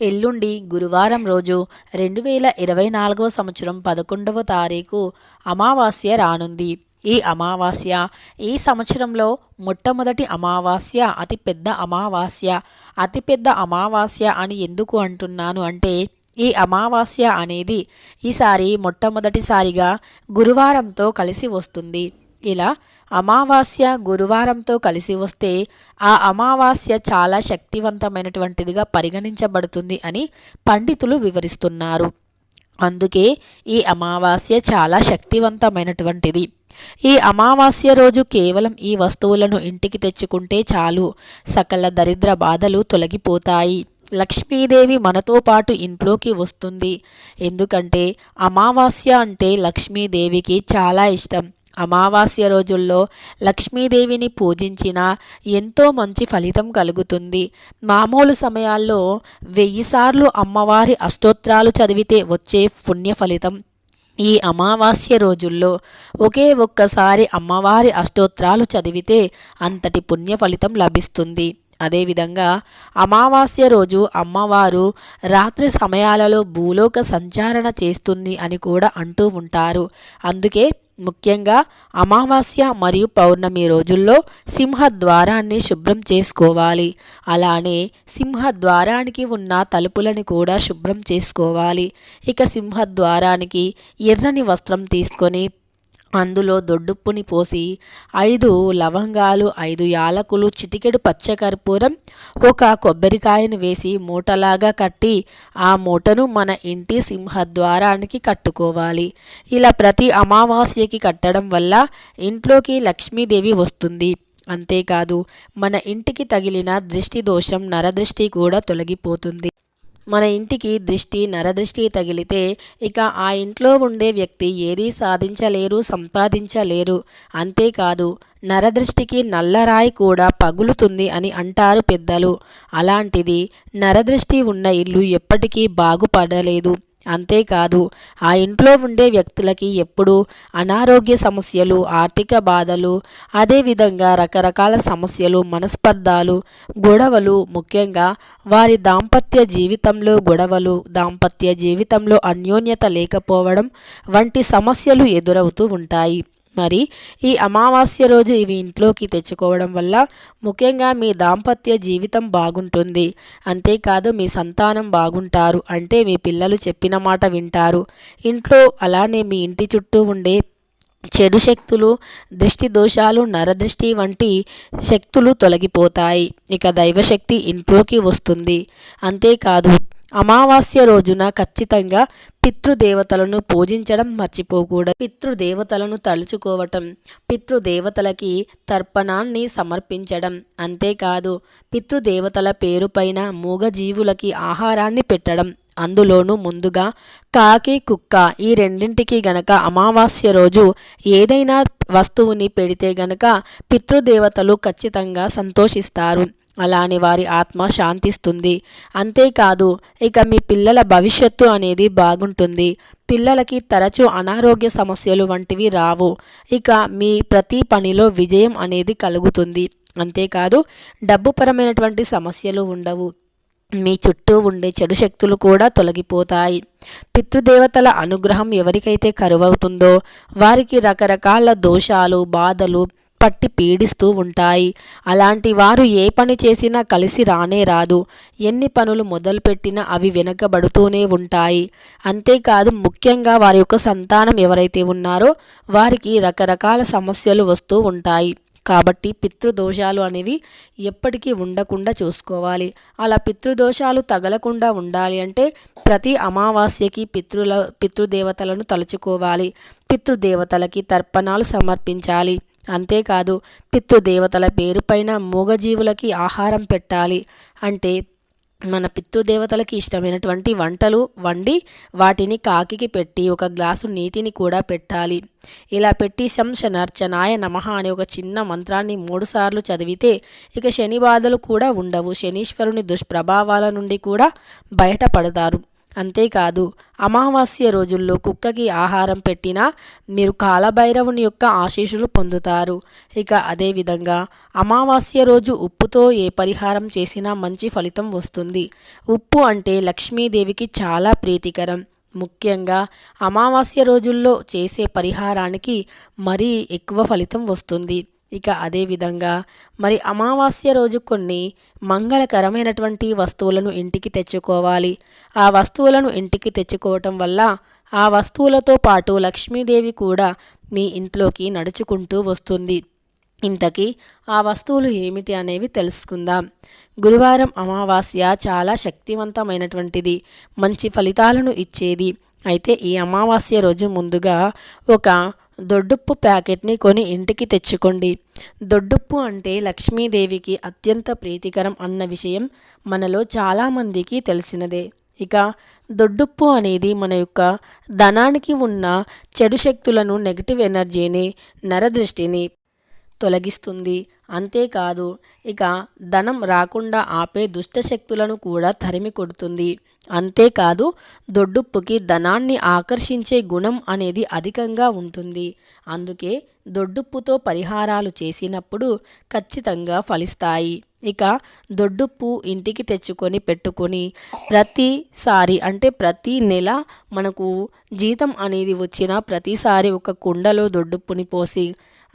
ఎల్లుండి గురువారం రోజు రెండు వేల ఇరవై నాలుగవ సంవత్సరం పదకొండవ తారీఖు అమావాస్య రానుంది. ఈ అమావాస్య ఈ సంవత్సరంలో మొట్టమొదటి అమావాస్య అతిపెద్ద అమావాస్య. అతిపెద్ద అమావాస్య అని ఎందుకు అంటున్నాను అంటే ఈ అమావాస్య అనేది ఈసారి మొట్టమొదటిసారిగా గురువారంతో కలిసి వస్తుంది. ఇలా అమావాస్య గురువారంతో కలిసి వస్తే ఆ అమావాస్య చాలా శక్తివంతమైనటువంటిదిగా పరిగణించబడుతుంది అని పండితులు వివరిస్తున్నారు. అందుకే ఈ అమావాస్య చాలా శక్తివంతమైనటువంటిది. ఈ అమావాస్య రోజు కేవలం ఈ వస్తువులను ఇంటికి తెచ్చుకుంటే చాలు. సకల దరిద్ర బాధలు తొలగిపోతాయి. లక్ష్మీదేవి మనతో పాటు ఇంట్లోకి వస్తుంది. ఎందుకంటే అమావాస్య అంటే లక్ష్మీదేవికి చాలా ఇష్టం. అమావాస్య రోజుల్లో లక్ష్మీదేవిని పూజించిన ఎంతో మంచి ఫలితం కలుగుతుంది. మామూలు సమయాల్లో వెయ్యిసార్లు అమ్మవారి అష్టోత్రాలు చదివితే వచ్చే పుణ్య ఫలితం. ఈ అమావాస్య రోజుల్లో ఒకే ఒక్కసారి అమ్మవారి అష్టోత్రాలు చదివితే అంతటి పుణ్య ఫలితం లభిస్తుంది. అదేవిధంగా అమావాస్య రోజు అమ్మవారు రాత్రి సమయాలలో భూలోక సంచారణ చేస్తుంది అని కూడా అంటూ ఉంటారు. అందుకే ముఖ్యంగా అమావాస్య మరియు పౌర్ణమి రోజుల్లో సింహద్వారాన్ని శుభ్రం చేసుకోవాలి. అలానే సింహద్వారానికి ఉన్న తలుపులను కూడా శుభ్రం చేసుకోవాలి. ఇక సింహద్వారానికి ఎర్రని వస్త్రం తీసుకొని అందులో దొడ్డుప్పుని పోసి ఐదు లవంగాలు ఐదు యాలకులు చిటికెడు పచ్చకర్పూరం ఒక కొబ్బరికాయను వేసి మూటలాగా కట్టి ఆ మూటను మన ఇంటి సింహద్వారానికి కట్టుకోవాలి. ఇలా ప్రతి అమావాస్యకి కట్టడం వల్ల ఇంట్లోకి లక్ష్మీదేవి వస్తుంది. అంతేకాదు మన ఇంటికి తగిలిన దృష్టి దోషం నరదృష్టి కూడా తొలగిపోతుంది. మన ఇంటికి దృష్టి నరదృష్టి తగిలితే ఇక ఆ ఇంట్లో ఉండే వ్యక్తి ఏదీ సాధించలేరు సంపాదించలేరు. అంతేకాదు నరదృష్టికి నల్లరాయి కూడా పగులుతుంది అని అంటారు పెద్దలు. అలాంటిది నరదృష్టి ఉన్న ఇల్లు ఎప్పటికీ బాగుపడలేదు. అంతేకాదు ఆ ఇంట్లో ఉండే వ్యక్తులకి ఎప్పుడూ అనారోగ్య సమస్యలు ఆర్థిక బాధలు అదేవిధంగా రకరకాల సమస్యలు మనస్పర్ధాలు గొడవలు ముఖ్యంగా వారి దాంపత్య జీవితంలో గొడవలు దాంపత్య జీవితంలో అన్యోన్యత లేకపోవడం వంటి సమస్యలు ఎదురవుతూ ఉంటాయి. మరి ఈ అమావాస్య రోజు ఇవి ఇంట్లోకి తెచ్చుకోవడం వల్ల ముఖ్యంగా మీ దాంపత్య జీవితం బాగుంటుంది. అంతేకాదు మీ సంతానం బాగుంటారు అంటే మీ పిల్లలు చెప్పిన మాట వింటారు. ఇంట్లో అలానే మీ ఇంటి చుట్టూ ఉండే చెడు శక్తులు దృష్టి దోషాలు నరదృష్టి వంటి శక్తులు తొలగిపోతాయి. ఇక దైవశక్తి ఇంట్లోకి వస్తుంది. అంతేకాదు అమావాస్య రోజున ఖచ్చితంగా పితృదేవతలను పూజించడం మర్చిపోకూడదు. పితృదేవతలను తలుచుకోవటం పితృదేవతలకి తర్పణాన్ని సమర్పించడం అంతేకాదు పితృదేవతల పేరుపైన మూగజీవులకి ఆహారాన్ని పెట్టడం. అందులోనూ ముందుగా కాకి కుక్క ఈ రెండింటికి గనక అమావాస్య రోజు ఏదైనా వస్తువుని పెడితే గనక పితృదేవతలు ఖచ్చితంగా సంతోషిస్తారు. అలానే వారి ఆత్మ శాంతిస్తుంది. అంతేకాదు ఇక మీ పిల్లల భవిష్యత్తు అనేది బాగుంటుంది. పిల్లలకి తరచూ అనారోగ్య సమస్యలు వంటివి రావు. ఇక మీ ప్రతి పనిలో విజయం అనేది కలుగుతుంది. అంతేకాదు డబ్బుపరమైనటువంటి సమస్యలు ఉండవు. మీ చుట్టూ ఉండే చెడు శక్తులు కూడా తొలగిపోతాయి. పితృదేవతల అనుగ్రహం ఎవరికైతే కరువవుతుందో వారికి రకరకాల దోషాలు బాధలు పట్టి పీడిస్తూ ఉంటాయి. అలాంటి వారు ఏ పని చేసినా కలిసి రానే రాదు. ఎన్ని పనులు మొదలుపెట్టినా అవి వెనకబడుతూనే ఉంటాయి. అంతేకాదు ముఖ్యంగా వారి యొక్క సంతానం ఎవరైతే ఉన్నారో వారికి రకరకాల సమస్యలు వస్తూ ఉంటాయి. కాబట్టి పితృదోషాలు అనేవి ఎప్పటికీ ఉండకుండా చూసుకోవాలి. అలా పితృదోషాలు తగలకుండా ఉండాలి అంటే ప్రతి అమావాస్యకి పితృల పితృదేవతలను తలుచుకోవాలి. పితృదేవతలకి తర్పణాలు సమర్పించాలి. అంతేకాదు పితృదేవతల పేరుపైన మూగజీవులకి ఆహారం పెట్టాలి. అంటే మన పితృదేవతలకి ఇష్టమైనటువంటి వంటలు వండి వాటిని కాకికి పెట్టి ఒక గ్లాసు నీటిని కూడా పెట్టాలి. ఇలా పెట్టి శంశనర్చనాయ నమ అనే ఒక చిన్న మంత్రాన్ని మూడుసార్లు చదివితే ఇక శని బాధలు కూడా ఉండవు. శనీశ్వరుని దుష్ప్రభావాల నుండి కూడా బయటపడతారు. అంతేకాదు అమావాస్య రోజుల్లో కుక్కకి ఆహారం పెట్టినా మీరు కాలభైరవుని యొక్క ఆశీస్సులు పొందుతారు. ఇక అదేవిధంగా అమావాస్య రోజు ఉప్పుతో ఏ పరిహారం చేసినా మంచి ఫలితం వస్తుంది. ఉప్పు అంటే లక్ష్మీదేవికి చాలా ప్రీతికరం. ముఖ్యంగా అమావాస్య రోజుల్లో చేసే పరిహారానికి మరీ ఎక్కువ ఫలితం వస్తుంది. ఇక అదేవిధంగా మరి అమావాస్య రోజు కొన్ని మంగళకరమైనటువంటి వస్తువులను ఇంటికి తెచ్చుకోవాలి. ఆ వస్తువులను ఇంటికి తెచ్చుకోవటం వల్ల ఆ వస్తువులతో పాటు లక్ష్మీదేవి కూడా మీ ఇంట్లోకి నడుచుకుంటూ వస్తుంది. ఇంతకీ ఆ వస్తువులు ఏమిటి అనేవి తెలుసుకుందాం. గురువారం అమావాస్య చాలా శక్తివంతమైనటువంటిది. మంచి ఫలితాలను ఇచ్చేది. అయితే ఈ అమావాస్య రోజు ముందుగా ఒక దొడ్డుప్పు ప్యాకెట్ని కొని ఇంటికి తెచ్చుకోండి. దొడ్డుప్పు అంటే లక్ష్మీదేవికి అత్యంత ప్రీతికరం అన్న విషయం మనలో చాలామందికి తెలిసినదే. ఇక దొడ్డుప్పు అనేది మన యొక్క ధనానికి ఉన్న చెడు శక్తులను నెగిటివ్ ఎనర్జీని నరదృష్టిని తొలగిస్తుంది. అంతేకాదు ఇక ధనం రాకుండా ఆపే దుష్టశక్తులను కూడా తరిమి కొడుతుంది. అంతేకాదు దొడ్డుప్పుకి ధనాన్ని ఆకర్షించే గుణం అనేది అధికంగా ఉంటుంది. అందుకే దొడ్డుప్పుతో పరిహారాలు చేసినప్పుడు ఖచ్చితంగా ఫలిస్తాయి. ఇక దొడ్డుప్పు ఇంటికి తెచ్చుకొని పెట్టుకొని ప్రతిసారి అంటే ప్రతి నెల మనకు జీతం అనేది వచ్చిన ప్రతిసారి ఒక కుండలో దొడ్డుప్పుని పోసి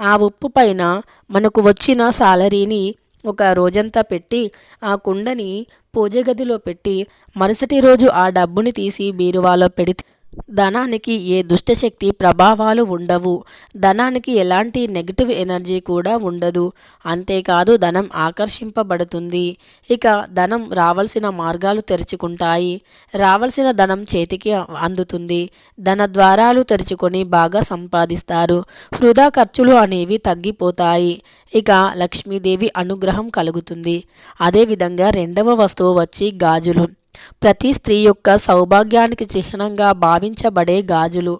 ఆ ఉప్పు పైన మనకు వచ్చిన సాలరీని ఒక రోజంతా పెట్టి ఆ కుండని పూజ గదిలో పెట్టి మరుసటి రోజు ఆ డబ్బుని తీసి బీరువాలో పెడితే ధనానికి ఏ దుష్టశక్తి ప్రభావాలు ఉండవు. ధనానికి ఎలాంటి నెగిటివ్ ఎనర్జీ కూడా ఉండదు. అంతేకాదు ధనం ఆకర్షింపబడుతుంది. ఇక ధనం రావాల్సిన మార్గాలు తెరుచుకుంటాయి. రావాల్సిన ధనం చేతికి అందుతుంది. ధన ద్వారాలు తెరుచుకొని బాగా సంపాదిస్తారు. వృధా ఖర్చులు అనేవి తగ్గిపోతాయి. ఇక లక్ష్మీదేవి అనుగ్రహం కలుగుతుంది. అదేవిధంగా రెండవ వస్తువు వచ్చి గాజులు. ప్రతి స్త్రీ యొక్క సౌభాగ్యానికి చిహ్నంగా భావించబడే గాజులు.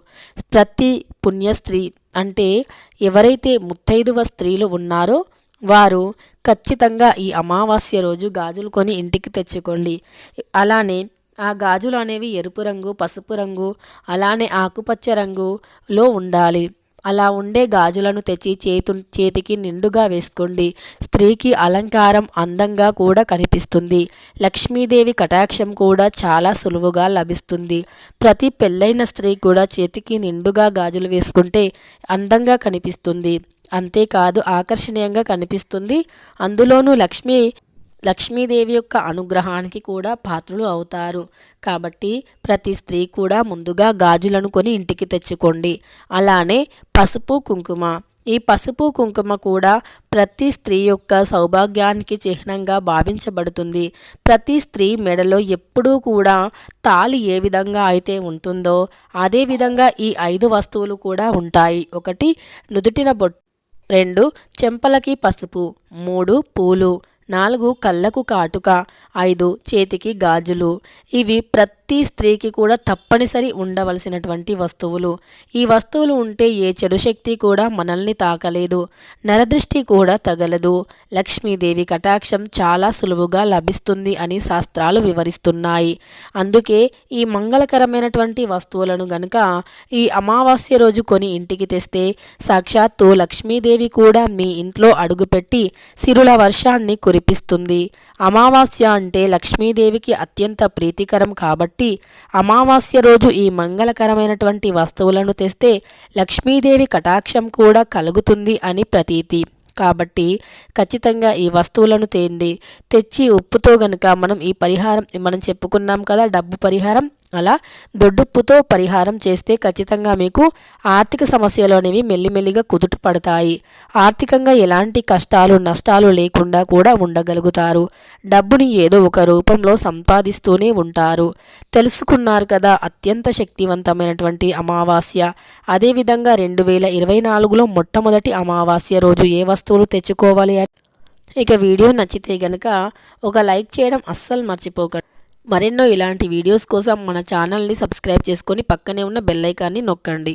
ప్రతి పుణ్యస్త్రీ అంటే ఎవరైతే ముత్తైదువ స్త్రీలు ఉన్నారో వారు ఖచ్చితంగా ఈ అమావాస్య రోజు గాజులు కొని ఇంటికి తెచ్చుకోండి. అలానే ఆ గాజులు అనేవి ఎరుపు రంగు పసుపు రంగు అలానే ఆకుపచ్చ రంగులో ఉండాలి. అలా ఉండే గాజులను తెచ్చి చేతు చేతికి నిండుగా వేసుకోండి. స్త్రీకి అలంకారం అందంగా కూడా కనిపిస్తుంది. లక్ష్మీదేవి కటాక్షం కూడా చాలా సులువుగా లభిస్తుంది. ప్రతి పెళ్ళైన స్త్రీ కూడా చేతికి నిండుగా గాజులు వేసుకుంటే అందంగా కనిపిస్తుంది. అంతేకాదు ఆకర్షణీయంగా కనిపిస్తుంది. అందులోనూ లక్ష్మీ లక్ష్మీదేవి యొక్క అనుగ్రహానికి కూడా పాత్రలు అవుతారు. కాబట్టి ప్రతి స్త్రీ కూడా ముందుగా గాజులను కొని ఇంటికి తెచ్చుకోండి. అలానే పసుపు కుంకుమ. ఈ పసుపు కుంకుమ కూడా ప్రతి స్త్రీ యొక్క సౌభాగ్యానికి చిహ్నంగా భావించబడుతుంది. ప్రతి స్త్రీ మెడలో ఎప్పుడూ కూడా తాళి ఏ విధంగా అయితే ఉంటుందో అదే విధంగా ఈ ఐదు వస్తువులు కూడా ఉంటాయి. ఒకటి నుదుటిన బొట్టు రెండు చెంపలకి పసుపు మూడు పూలు. నాలుగు కళ్ళకు కాటుక ఐదు చేతికి గాజులు. ఇవి ప్రతి స్త్రీకి కూడా తప్పనిసరి ఉండవలసినటువంటి వస్తువులు. ఈ వస్తువులు ఉంటే ఏ చెడు శక్తి కూడా మనల్ని తాకలేదు. నరదృష్టి కూడా తగలదు. లక్ష్మీదేవి కటాక్షం చాలా సులువుగా లభిస్తుంది అని శాస్త్రాలు వివరిస్తున్నాయి. అందుకే ఈ మంగళకరమైనటువంటి వస్తువులను గనుక ఈ అమావాస్య రోజు కొని ఇంటికి తెస్తే సాక్షాత్తు లక్ష్మీదేవి కూడా మీ ఇంట్లో అడుగుపెట్టి సిరుల వర్షాన్ని కురిపిస్తుంది. అమావాస్య అంటే లక్ష్మీదేవికి అత్యంత ప్రీతికరం కాబట్టి అమావాస్య రోజు ఈ మంగళకరమైనటువంటి వస్తువులను తెస్తే లక్ష్మీదేవి కటాక్షం కూడా కలుగుతుంది అని ప్రతీతి. కాబట్టి ఖచ్చితంగా ఈ వస్తువులను తేంది తెచ్చి ఉప్పుతో గనుక మనం ఈ పరిహారం మనం చెప్పుకున్నాం కదా డబ్బు పరిహారం అలా దొడ్డుప్పుతో పరిహారం చేస్తే ఖచ్చితంగా మీకు ఆర్థిక సమస్యలు అనేవి మెల్లిమెల్లిగా కుదుట పడతాయి ఆర్థికంగా ఎలాంటి కష్టాలు నష్టాలు లేకుండా కూడా ఉండగలుగుతారు. డబ్బుని ఏదో ఒక రూపంలో సంపాదిస్తూనే ఉంటారు. తెలుసుకున్నారు కదా అత్యంత శక్తివంతమైనటువంటి అమావాస్య. అదేవిధంగా రెండు వేల ఇరవై నాలుగులో మొట్టమొదటి అమావాస్య రోజు ఏ వస్తువులు తెచ్చుకోవాలి ఇక వీడియో నచ్చితే గనక ఒక లైక్ చేయడం అస్సలు మర్చిపోకండి మరెన్నో ఇలాంటి వీడియోస్ కోసం మన ఛానల్ని సబ్స్క్రైబ్ చేసుకొని పక్కనే ఉన్న బెల్ ఐకాన్ని నొక్కండి.